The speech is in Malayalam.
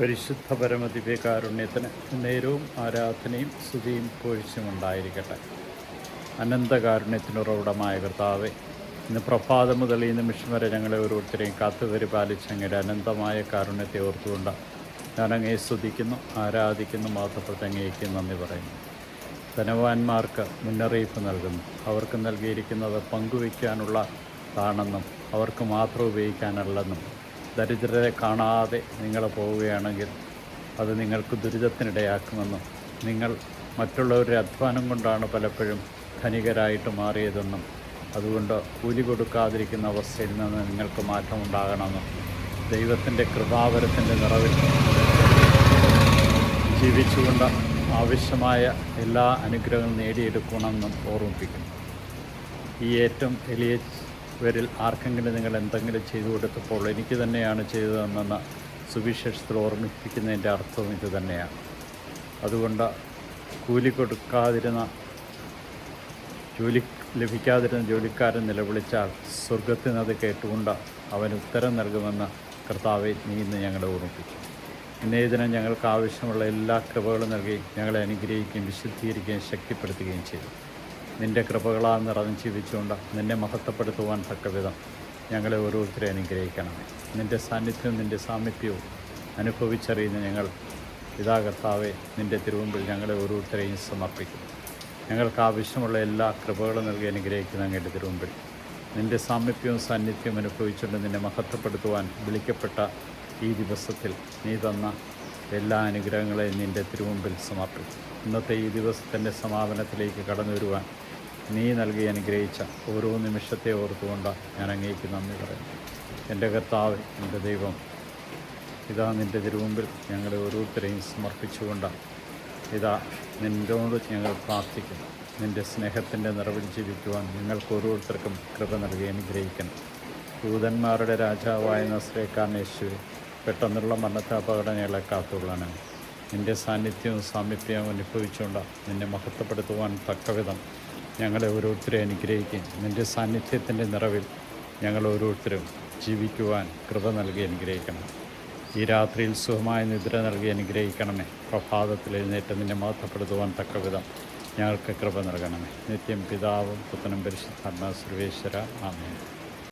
പരിശുദ്ധ പരമദിവ്യകാരുണ്യത്തിന് നേരവും ആരാധനയും സ്തുതിയും പൊഴിച്ചും ഉണ്ടായിരിക്കട്ടെ. അനന്തകാരുണ്യത്തിനുറവിടമായ കർത്താവെ ഇന്ന് പ്രഭാതം മുതൽ ഈ നിമിഷം വരെ ഞങ്ങളെ ഓരോരുത്തരെയും കാത്തുപരിപാലിച്ച് അങ്ങയുടെ അനന്തമായ കാരുണ്യത്തെ ഓർത്തുകൊണ്ട് ഞാനങ്ങയെ സ്തുതിക്കുന്നു ആരാധിക്കുന്നു മാത്രപ്പെട്ട് അങ്ങേക്ക് നന്ദി പറയുന്നു. ധനവാന്മാർക്ക് മുന്നറിയിപ്പ് നൽകുന്നു. അവർക്ക് നൽകിയിരിക്കുന്നത് പങ്കുവയ്ക്കാനുള്ള താണെന്നും അവർക്ക് മാത്രം ഉപയോഗിക്കാനല്ലെന്നും ദരിദ്രരെ കാണാതെ നിങ്ങൾ പോവുകയാണെങ്കിൽ അത് നിങ്ങൾക്ക് ദുരിതത്തിനിടയാക്കുമെന്നും നിങ്ങൾ മറ്റുള്ളവരുടെ അധ്വാനം കൊണ്ടാണ് പലപ്പോഴും ധനികരായിട്ട് മാറിയതെന്നും അതുകൊണ്ട് കൂലി കൊടുക്കാതിരിക്കുന്ന അവസ്ഥയിൽ നിന്ന് നിങ്ങൾക്ക് മാറ്റമുണ്ടാകണമെന്നും ദൈവത്തിന്റെ കൃപാവരത്തിന്റെ നിറവിൽ ജീവിച്ചുകൊണ്ട് ആവശ്യമായ എല്ലാ അനുഗ്രഹങ്ങളും നേടിയെടുക്കണമെന്നും ഓർമ്മിപ്പിക്കുന്നു. ഈ ഏറ്റവും എളിയവരിൽ ആർക്കെങ്കിലും നിങ്ങൾ എന്തെങ്കിലും ചെയ്തു കൊടുത്തപ്പോൾ എനിക്ക് തന്നെയാണ് ചെയ്തതെന്ന സുവിശേഷത്തിൽ ഓർമ്മിപ്പിക്കുന്നതിന്റെ അർത്ഥവും ഇത് തന്നെയാണ്. അതുകൊണ്ട് കൂലി കൊടുക്കാതിരുന്ന ജോലി ലഭിക്കാതിരുന്ന ജോലിക്കാരൻ നിലവിളിച്ചാൽ സ്വർഗത്തിൽ നിന്ന് കേട്ടുകൊണ്ട് അവൻ ഉത്തരം നൽകുമെന്ന് കർത്താവെ നീ ഇന്ന് ഞങ്ങളെ ഓർമ്മിപ്പിച്ചു. ഇന്നേ ദിനം ഞങ്ങൾക്ക് ആവശ്യമുള്ള എല്ലാ കൃപകളും നൽകി ഞങ്ങളെ അനുഗ്രഹിക്കുകയും വിശുദ്ധീകരിക്കുകയും ശക്തിപ്പെടുത്തുകയും ചെയ്തു. നിന്റെ കൃപകളാൽ നിറഞ്ഞ് ജീവിച്ചുകൊണ്ട് നിന്നെ മഹത്വപ്പെടുത്തുവാൻ തക്കവിധം. ഞങ്ങളെ ഓരോരുത്തരെ അനുഗ്രഹിക്കണമേ നിന്റെ സാന്നിധ്യവും നിന്റെ സാമീപ്യവും അനുഭവിച്ചറിയുന്ന ഞങ്ങൾ ഇതാ കർത്താവെ നിന്റെ തിരുമുമ്പിൽ ഞങ്ങളെ ഓരോരുത്തരെയും സമർപ്പിക്കും. ഞങ്ങൾക്ക് ആവശ്യമുള്ള എല്ലാ കൃപകളും നൽകി അനുഗ്രഹിക്കുന്ന അങ്ങയുടെ തിരുമുമ്പിൽ. നിന്റെ സാമീപ്യവും സാന്നിധ്യവും അനുഭവിച്ചുകൊണ്ട് നിന്നെ മഹത്വപ്പെടുത്തുവാൻ വിളിക്കപ്പെട്ട ഈ ദിവസത്തിൽ നീ തന്ന എല്ലാ അനുഗ്രഹങ്ങളെയും നിന്റെ തിരുമുമ്പിൽ സമർപ്പിക്കും. ഇന്നത്തെ ഈ ദിവസത്തിന്റെ സമാപനത്തിലേക്ക് കടന്നു വരുവാൻ നീ നൽകി അനുഗ്രഹിച്ച ഓരോ നിമിഷത്തെ ഓർത്തുകൊണ്ട് ഞാൻ അങ്ങേക്ക് നന്ദി പറയുന്നു. എന്റെ കർത്താവ് എന്റെ ദൈവം ഇതാ നിന്റെ തിരുമുമ്പിൽ ഞങ്ങളെ ഓരോരുത്തരെയും സമർപ്പിച്ചുകൊണ്ട് ഇതാ നിന്നോട് ഞങ്ങൾ പ്രാർത്ഥിക്കുന്നു. നിന്റെ സ്നേഹത്തിന്റെ നിറവിൽ ജീവിക്കുവാൻ നിങ്ങൾക്ക് ഓരോരുത്തർക്കും കൃപ നൽകി അനുഗ്രഹിക്കണം. ദൂതന്മാരുടെ രാജാവായ നസ്രേക്കാൻ പെട്ടെന്നുള്ള മരണത്തെ അപകടങ്ങളെ കാത്തുകൊള്ളാനാണ് നിന്റെ സാന്നിധ്യവും സാമീപ്യവും അനുഭവിച്ചുകൊണ്ട് നിന്നെ മഹത്വപ്പെടുത്തുവാൻ തക്കവിധം ഞങ്ങളെ ഓരോരുത്തരെ അനുഗ്രഹിക്കുകയും നിന്റെ സാന്നിധ്യത്തിന്റെ നിറവിൽ ഞങ്ങൾ ഓരോരുത്തരും ജീവിക്കുവാൻ കൃപ നൽകി അനുഗ്രഹിക്കണം. ഈ രാത്രിയിൽ സുഖമായ നിദ്ര നൽകി അനുഗ്രഹിക്കണമേ. പ്രഭാതത്തിൽ എഴുന്നേറ്റ് നിന്നെ മഹത്വപ്പെടുത്തുവാൻ തക്കവിധം ഞങ്ങൾക്ക് കൃപ നൽകണമേ. നിത്യം പിതാവും പുത്തനും പരിശുദ്ധാത്മാ സർവേശ്വര. ആമേൻ.